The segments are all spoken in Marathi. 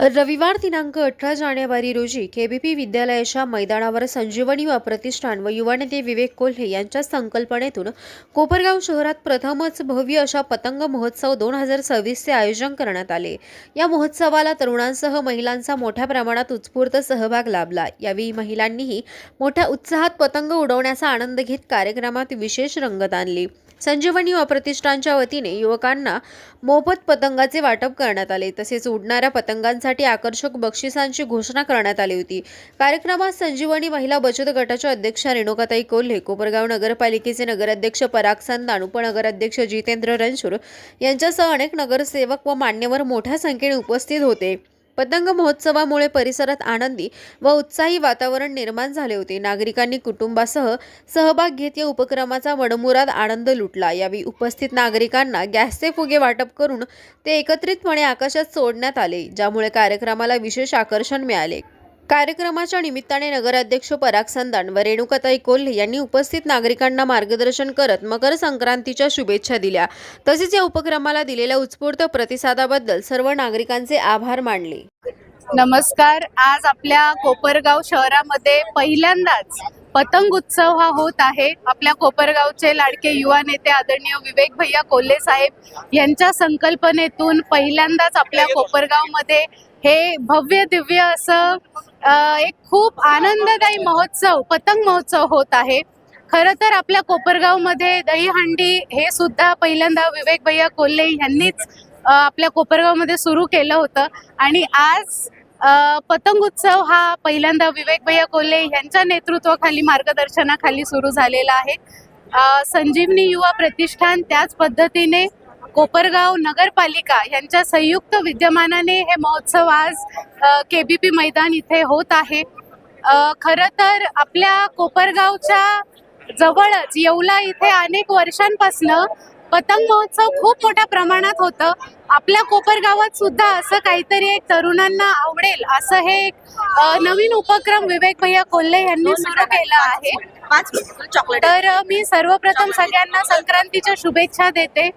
रविवार दिनांक अठरा जानेवारी रोजी केबीपी विद्यालयाच्या मैदानावर संजीवनी व प्रतिष्ठान व युवा नेते विवेक कोल्हे यांच्या संकल्पनेतून कोपरगाव शहरात प्रथमच भव्य अशा पतंग महोत्सव दोन हजार सव्वीसचे आयोजन करण्यात आले. या महोत्सवाला तरुणांसह महिलांचा मोठ्या प्रमाणात उत्स्फूर्त सहभाग लाभला. यावेळी महिलांनीही मोठ्या उत्साहात पतंग उडवण्याचा आनंद घेत कार्यक्रमात विशेष रंगत आणली. संजीवनी व प्रतिष्ठानच्या वतीने युवकांना मोफत पतंगाचे वाटप करण्यात आले. तसेच उडणाऱ्या पतंगांसाठी आकर्षक बक्षिसांची घोषणा करण्यात आली होती. कार्यक्रमात संजीवनी महिला बचत गटाच्या अध्यक्षा रेणुकाताई कोल्हे कोपरगाव नगरपालिकेचे नगराध्यक्ष पराग संदान उपनगराध्यक्ष जितेंद्र रणशूर यांच्यासह अनेक नगरसेवक व मान्यवर मोठ्या संख्येने उपस्थित होते. पतंग महोत्सवामुळे परिसरात आनंदी व उत्साही वातावरण निर्माण झाले होते. नागरिकांनी कुटुंबासह सहभाग घेत या उपक्रमाचा वडमुराद आनंद लुटला. यावेळी उपस्थित नागरिकांना गॅसचे फुगे वाटप करून ते एकत्रितपणे आकाशात सोडण्यात आले ज्यामुळे कार्यक्रमाला विशेष आकर्षण मिळाले. कार्यक्रमाच्या निमित्ताने नगराध्यक्ष पराग संदान व रेणुकाताई कोल्हे यांनी उपस्थित नागरिकांना मार्गदर्शन करत मकर संक्रांतीच्या शुभेच्छा दिल्या. तसेच या उपक्रमाला दिलेल्या उत्स्फूर्त प्रतिसादाबद्दल सर्व नागरिकांचे आभार मानले. नमस्कार. आज आपल्या कोपरगाव शहरामध्ये पहिल्यांदाच पतंग उत्सव हा होत आहे. आपल्या कोपरगावचे लाडके युवा नेते आदरणीय विवेक भैया कोल्हे साहेब यांच्या संकल्पनेतून पहिल्यांदाच आपल्या कोपरगावमध्ये हे भव्य दिव्य असं एक खूप आनंददायी महोत्सव पतंग महोत्सव होत आहे. खरं तर आपल्या कोपरगावमध्ये दहीहंडी हे सुद्धा पहिल्यांदा विवेक भैया कोल्हे यांनीच आपल्या कोपरगावमध्ये सुरू केलं होतं. आणि आज पतंग उत्सव हा पहिल्यांदा विवेक भैया कोल्हे यांच्या नेतृत्वाखाली मार्गदर्शनाखाली सुरू झालेला आहे. संजीवनी युवा प्रतिष्ठान त्याच पद्धतीने कोपरगाव नगरपालिका यांच्या संयुक्त विद्यमानाने हे महोत्सव आज के बी पी मैदान इथे होत आहे. खरं तर आपल्या कोपरगावच्या जवळच येवला इथे अनेक वर्षांपासनं पतंग महोत्सव खूप मोठ्या प्रमाणात होतं. आपल्या कोपरगावात सुद्धा असं काहीतरी एक तरुणांना आवडेल असं हे एक नवीन उपक्रम विवेक भैया कोल्हे यांनी सुरू केला आहे. तर मी सर्वप्रथम सगळ्यांना संक्रांतीच्या शुभेच्छा देते.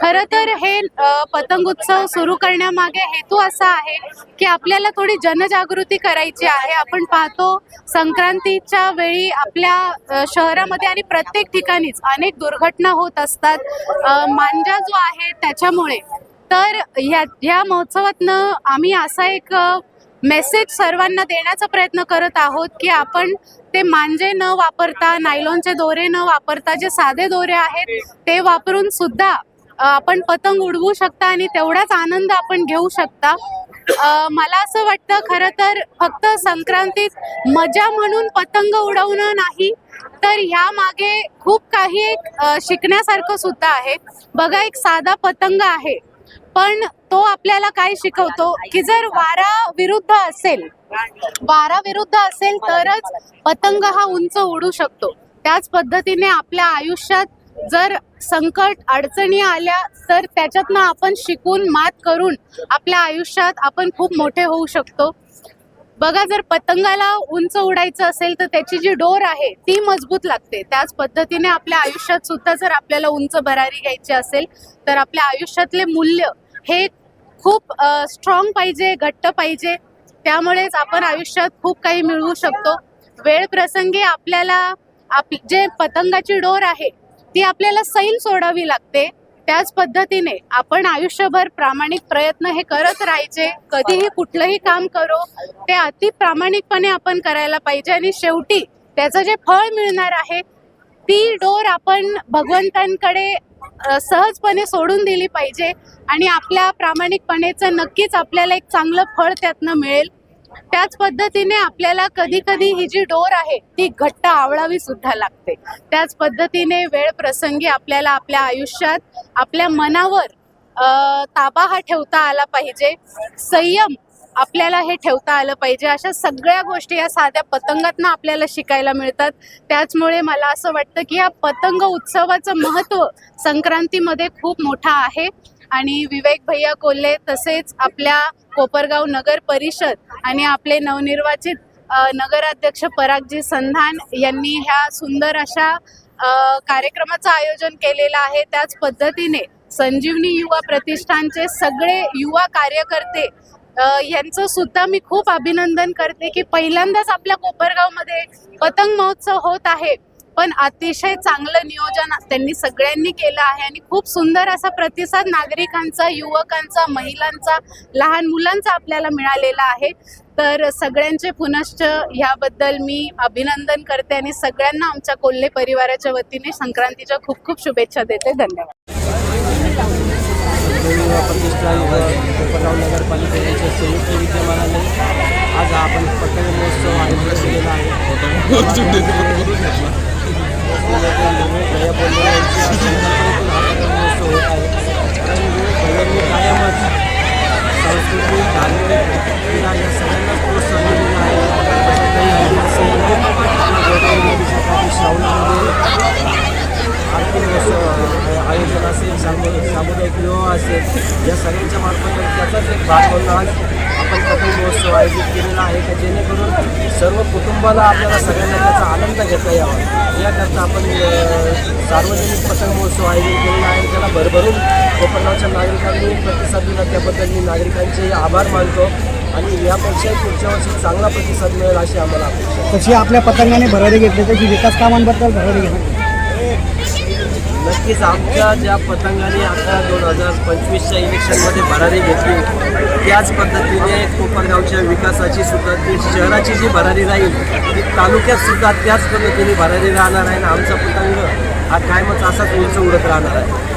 खरं तर हे पतंग उत्सव सुरू करण्यामागे हेतू असा आहे की आपल्याला थोडी जनजागृती करायची आहे. आपण पाहतो संक्रांतीच्या वेळी आपल्या शहरामध्ये आणि प्रत्येक ठिकाणीच अनेक दुर्घटना होत असतात. मांजा जो आहे त्याच्यामुळे. तर ह्या ह्या महोत्सवातनं आम्ही असा एक मेसेज सर्वांना देण्याचा प्रयत्न करत आहोत की आपण ते मांजे न वापरता नायलॉनचे दोरे न वापरता जे साधे दोरे आहेत ते वापरून सुद्धा आपण पतंग उडवू शकता आणि तेवढाच आनंद आपण घेऊ शकता. मला असं वाटतं खरं तर फक्त संक्रांतीत मजा म्हणून पतंग उडवणं नाही तर ह्या मागे खूप काही एक शिकण्यासारखं सुद्धा आहे. बघा एक साधा पतंग आहे पण तो आपल्याला काय शिकवतो की जर वारा विरुद्ध असेल वारा विरुद्ध असेल तरच पतंग हा उंच उडू शकतो. त्याच पद्धतीने आपल्या आयुष्यात जर संकट अडचणी आल्या तर त्याच्यातनं आपण शिकून मात करून आपल्या आयुष्यात आपण खूप मोठे होऊ शकतो. बघा जर पतंगाला उंच उडायचं असेल तर त्याची जी डोर आहे ती मजबूत लागते. त्याच पद्धतीने आपल्या आयुष्यात सुद्धा जर आपल्याला उंच भरारी घ्यायची असेल तर आपल्या आयुष्यातले मूल्य हे खूप स्ट्रॉंग पाहिजे घट्ट पाहिजे. त्यामुळेच आपण आयुष्यात खूप काही मिळवू शकतो. वेळ प्रसंगी आपल्याला आप जे पतंगाची डोर आहे ती आपल्याला सैल सोडावी लागते. त्याच पद्धतीने आपण आयुष्यभर प्रामाणिक प्रयत्न हे करत राहायचे. कधीही कुठलंही काम करो ते अति प्रामाणिकपणे आपण करायला पाहिजे आणि शेवटी त्याचं जे फळ मिळणार आहे ती डोर आपण भगवंतांकडे सहजपणे सोडून दिली पाहिजे आणि आपल्या प्रामाणिकपणेचं नक्कीच आपल्याला एक चांगलं फळ त्यातनं मिळेल. त्याच पद्धतीने आपल्याला कधी कधी ही जी डोर आहे ती घट्ट आवळावी सुद्धा लागते. त्याच पद्धतीने वेळ प्रसंगी आपल्याला आपल्या आयुष्यात आपल्या मनावर ताबा हा ठेवता आला पाहिजे. संयम आपल्याला हे ठेवता आलं पाहिजे. अशा सगळ्या गोष्टी या साध्या पतंगातनं आपल्याला शिकायला मिळतात. त्याचमुळे मला असं वाटतं की या पतंग उत्सवाचं महत्त्व संक्रांतीमध्ये खूप मोठा आहे. आणि विवेक भैया कोल्हे तसेच आपल्या कोपरगाव नगर परिषद आणि आपले नवनिर्वाचित नगराध्यक्ष परागजी संधान यांनी ह्या सुंदर अशा कार्यक्रमाचं आयोजन केलेलं आहे. त्याच पद्धतीने संजीवनी युवा प्रतिष्ठानचे सगळे युवा कार्यकर्ते यांचं सुद्धा मी खूप अभिनंदन करते की पहिल्यांदाच आपल्या कोपरगावमध्ये पतंग महोत्सव होत आहे. पण अतिशय चांगलं नियोजन त्यांनी सगळ्यांनी केलं आहे आणि खूप सुंदर असा प्रतिसाद नागरिकांचा युवकांचा महिलांचा लहान मुलांचा आपल्याला मिळालेला आहे. तर सगळ्यांचे पुनश्च ह्याबद्दल मी अभिनंदन करते आणि सगळ्यांना आमच्या कोल्हे परिवाराच्या वतीने संक्रांतीच्या खूप खूप शुभेच्छा देते. धन्यवाद. प्रतिष्ठान कोपरगाव संयुक्त विद्यमानाने आज हा आपण पतंग महोत्सव आयोजित केलेला आहे. Obrigado. सर्व कुटुंबाला आपल्याला सगळ्यांना त्याचा आनंद घेता यावा. याकरता आपण सार्वजनिक पतंग महोत्सव आयोजित केलेला आहे. त्याला भरभरून कोकणाच्या नागरिकांनी प्रतिसाद दिला. त्याबद्दल मी नागरिकांचे आभार मानतो आणि यापेक्षा पुढच्या वर्षी चांगला प्रतिसाद मिळेल अशी आम्हाला अपेक्षा. तशी आपल्या पतंगाने भरारी घेतली. तशी विकास कामांबद्दल भरारी घेतली नक्कीच आमच्या ज्या पतंगाने आता दोन हजार पंचवीसच्या इलेक्शनमध्ये भरारी घेतली त्याच पद्धतीने कोपरगावच्या विकासाची सुद्धा ती शहराची जी भरारी राहील ती तालुक्यात सुद्धा त्याच पद्धतीने भरारी राहणार आहे आणि आमचा पतंग हा कायमच असाच उंच उडत राहणार आहे.